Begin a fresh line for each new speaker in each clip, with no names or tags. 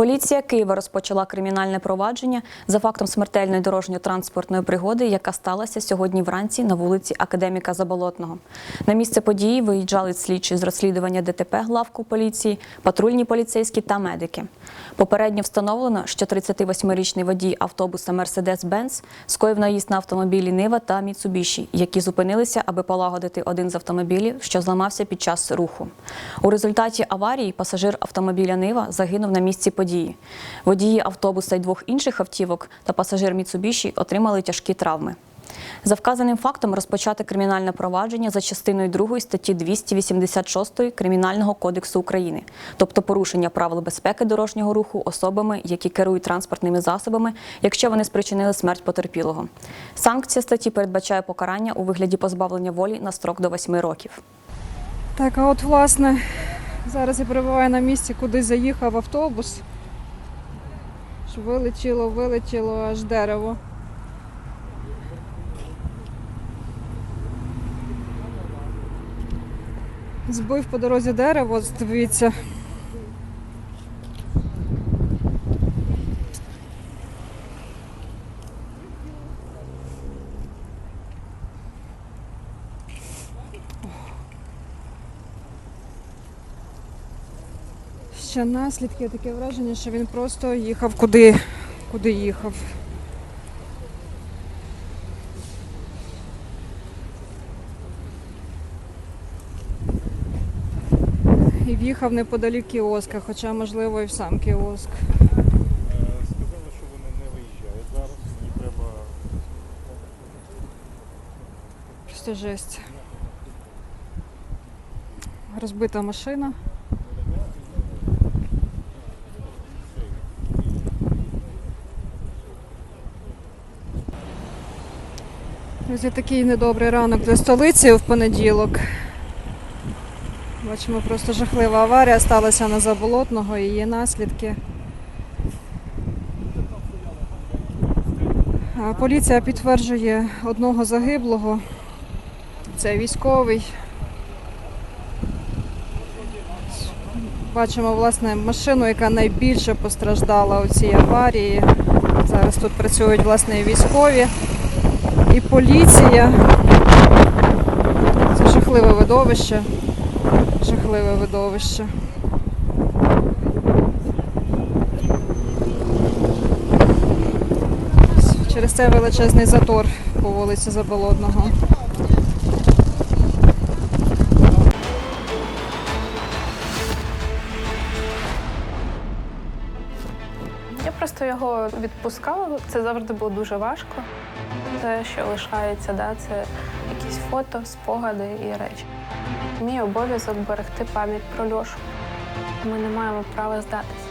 Поліція Києва розпочала кримінальне провадження за фактом смертельної дорожньо-транспортної пригоди, яка сталася сьогодні вранці на вулиці Академіка Заболотного. На місце події виїжджали слідчі з розслідування ДТП главку поліції, патрульні поліцейські та медики. Попередньо встановлено, що 38-річний водій автобуса Мерседес-Бенц скоїв наїзд на автомобілі Нива та Міцубіші, які зупинилися, аби полагодити один з автомобілів, що зламався під час руху. У результаті аварії пасажир автомобіля Нива загинув на місці події. Водії автобуса й двох інших автівок та пасажир Міцубіші отримали тяжкі травми. За вказаним фактом розпочати кримінальне провадження за частиною 2 статті 286 Кримінального кодексу України, тобто порушення правил безпеки дорожнього руху особами, які керують транспортними засобами, якщо вони спричинили смерть потерпілого. Санкція статті передбачає покарання у вигляді позбавлення волі на строк до 8 років.
Так, а от власне зараз я перебуваю на місці, куди заїхав автобус. Що вилетіло, вилетіло аж дерево. Збив по дорозі дерево, дивіться. Ще наслідки, таке враження, що він просто їхав куди, куди їхав. І в'їхав неподалік кіоска, хоча, можливо, і в сам кіоск.
Сказали, що вони не виїжджають зараз. Мені треба
Просто жесть. Розбита машина. Ось такий недобрий ранок для столиці в понеділок. Бачимо, просто жахлива аварія сталася на заболотного і її наслідки. Поліція підтверджує одного загиблого. Це військовий. Бачимо власне машину, яка найбільше постраждала у цій аварії. Зараз тут працюють власне військові і поліція. Це жахливе видовище. Жахливе видовище. Через це величезний затор по вулиці Заболотного.
Я просто його відпускала. Це завжди було дуже важко. Те, що лишається, да, це якісь фото, спогади і речі. Мій обов'язок берегти пам'ять про Льошу. Ми не маємо права здатися.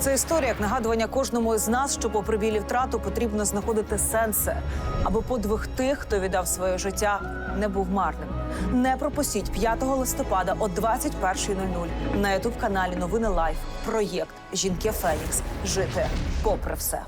Це історія як нагадування кожному із нас, що попри білі втрату потрібно знаходити сенси, аби подвиг тих, хто віддав своє життя, не був марним. Не пропустіть 5 листопада о 21.00 на ютуб каналі Новини Лайф. Проєкт Жінки Фенікс. Жити попри все.